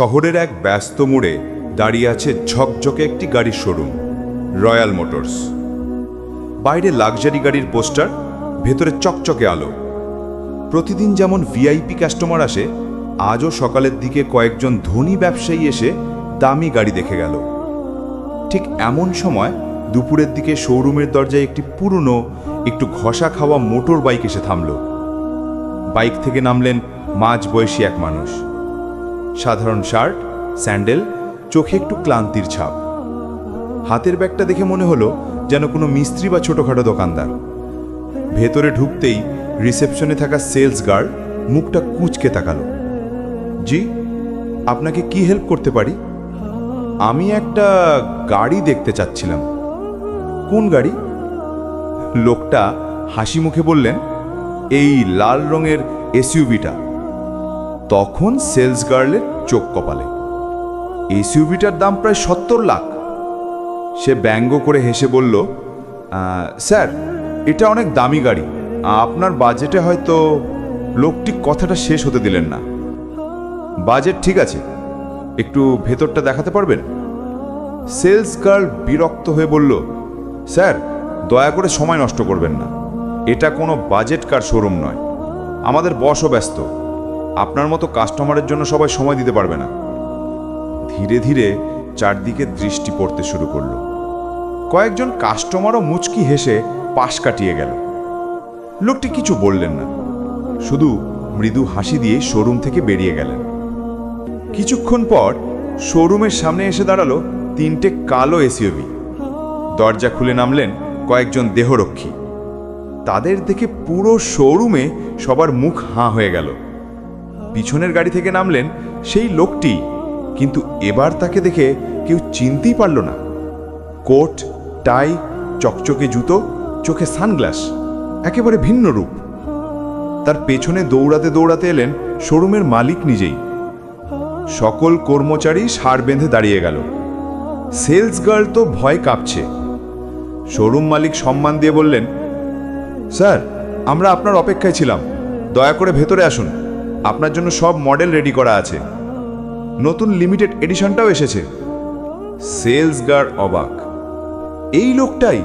শহরের এক ব্যস্ত মোড়ে দাঁড়িয়ে আছে ঝকঝকে একটি গাড়ির শোরুম, রয়্যাল মোটরস। বাইরে লাক্সারি গাড়ির পোস্টার, ভেতরে চকচকে আলো। প্রতিদিন যেমন ভিআইপি কাস্টমার আসে, আজও সকালের দিকে কয়েকজন ধনী ব্যবসায়ী এসে দামি গাড়ি দেখে গেল। ঠিক এমন সময় দুপুরের দিকে শোরুমের দরজায় একটি পুরনো, একটু ঘষা খাওয়া মোটর বাইক এসে থামল। বাইক থেকে নামলেন মাঝ বয়সী এক মানুষ। সাধারণ শার্ট, স্যান্ডেল, চোখে একটু ক্লান্তির ছাপ। হাতের ব্যাগটা দেখে মনে হলো যেন কোনো মিস্ত্রি বা ছোটোখাটো দোকানদার। ভেতরে ঢুকতেই রিসেপশনে থাকা সেলস গার্ড মুখটা কুঁচকে তাকালো। জি, আপনাকে কি হেল্প করতে পারি? আমি একটা গাড়ি দেখতে চাচ্ছিলাম। কোন গাড়ি? লোকটা হাসি মুখে বললেন, এই লাল রঙের এসইউভিটা। তখন সেলস গার্লের চোখ কপালে। এসইউভিটার দাম প্রায় সত্তর লাখ। সে ব্যঙ্গ করে হেসে বলল স্যার, এটা অনেক দামি গাড়ি। আপনার বাজেটে হয়তো লোকটি কথাটা শেষ হতে দিলেন না। বাজেট ঠিক আছে। একটু ভেতরটা দেখাতে পারবেন? সেলস গার্ল বিরক্ত হয়ে বলল, স্যার, দয়া করে সময় নষ্ট করবেন না। এটা কোনো বাজেট কার শোরুম নয়। আমাদের বসও ব্যস্ত। আপনার মতো কাস্টমারের জন্য সবাই সময় দিতে পারবে না। ধীরে ধীরে চারদিকে দৃষ্টি পড়তে শুরু করল। কয়েকজন কাস্টমারও মুচকি হেসে পাশ কাটিয়ে গেল। লোকটি কিছু বললেন না। শুধু মৃদু হাসি দিয়ে শোরুম থেকে বেরিয়ে গেলেন। কিছুক্ষণ পর শোরুমের সামনে এসে দাঁড়াল তিনটে কালো এসইউভি দরজা খুলে নামলেন কয়েকজন দেহরক্ষী। তাদের দেখে পুরো শোরুমে সবার মুখ হাঁ হয়ে গেল। পিছনের গাড়ি থেকে নামলেন সেই লোকটি, কিন্তু এবার তাকে দেখে কেউ চিনতেই পারল না। কোট, টাই, চকচকে জুতো, চোখে সানগ্লাস, একেবারে ভিন্ন রূপ। তার পেছনে দৌড়াতে দৌড়াতে এলেন শোরুমের মালিক নিজেই। সকল কর্মচারী সার বেঁধে দাঁড়িয়ে গেল। সেলস গার্ল তো ভয় কাঁপছে। শোরুম মালিক সম্মান দিয়ে বললেন, স্যার, আমরা আপনার অপেক্ষায় ছিলাম। দয়া করে ভেতরে আসুন। আপনার জন্য সব মডেল রেডি করা আছে। নতুন লিমিটেড এডিশনটাও এসেছে। সেলস গার্ড অবাক। এই লোকটাই?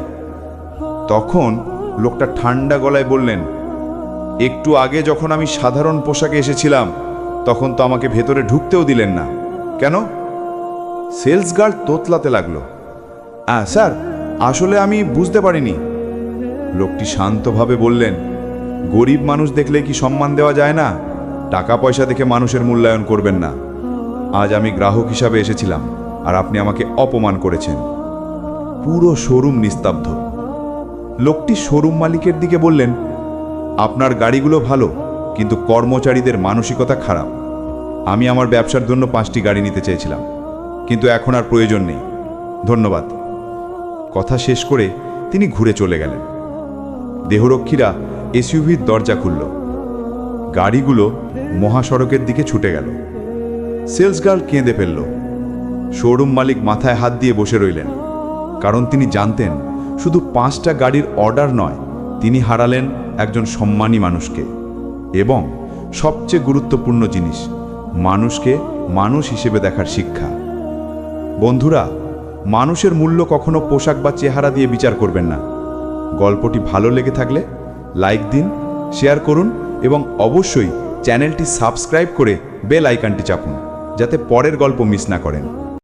তখন লোকটা ঠান্ডা গলায় বললেন, একটু আগে যখন আমি সাধারণ পোশাকে এসেছিলাম, তখন তো আমাকে ভেতরে ঢুকতেও দিলেন না। কেন? সেলস গার্ড তোতলাতে লাগল। হ্যাঁ স্যার, আসলে আমি বুঝতে পারিনি। লোকটি শান্তভাবে বললেন, গরিব মানুষ দেখলে কি সম্মান দেওয়া যায় না? টাকা পয়সা দেখে মানুষের মূল্যায়ন করবেন না। আজ আমি গ্রাহক হিসাবে এসেছিলাম, আর আপনি আমাকে অপমান করেছেন। পুরো শোরুম নিস্তব্ধ। লোকটি শোরুম মালিকের দিকে বললেন, আপনার গাড়িগুলো ভালো, কিন্তু কর্মচারীদের মানসিকতা খারাপ। আমি আমার ব্যবসার জন্য পাঁচটি গাড়ি নিতে চেয়েছিলাম, কিন্তু এখন আর প্রয়োজন নেই। ধন্যবাদ। কথা শেষ করে তিনি ঘুরে চলে গেলেন। দেহরক্ষীরা এসইউভির দরজা খুলল। গাড়িগুলো মহাসড়কের দিকে ছুটে গেল। সেলস গার্ল কেঁদে ফেলল। শোরুম মালিক মাথায় হাত দিয়ে বসে রইলেন, কারণ তিনি জানতেন শুধু পাঁচটা গাড়ির অর্ডার নয়, তিনি হারালেন একজন সম্মানী মানুষকে। এবং সবচেয়ে গুরুত্বপূর্ণ জিনিস, মানুষকে মানুষ হিসেবে দেখার শিক্ষা। বন্ধুরা, মানুষের মূল্য কখনো পোশাক বা চেহারা দিয়ে বিচার করবেন না। গল্পটি ভালো লেগে থাকলে লাইক দিন, শেয়ার করুন এবং অবশ্যই চ্যানেলটি সাবস্ক্রাইব করে বেল আইকনটি চাপুন যাতে পরের গল্প মিস না করেন।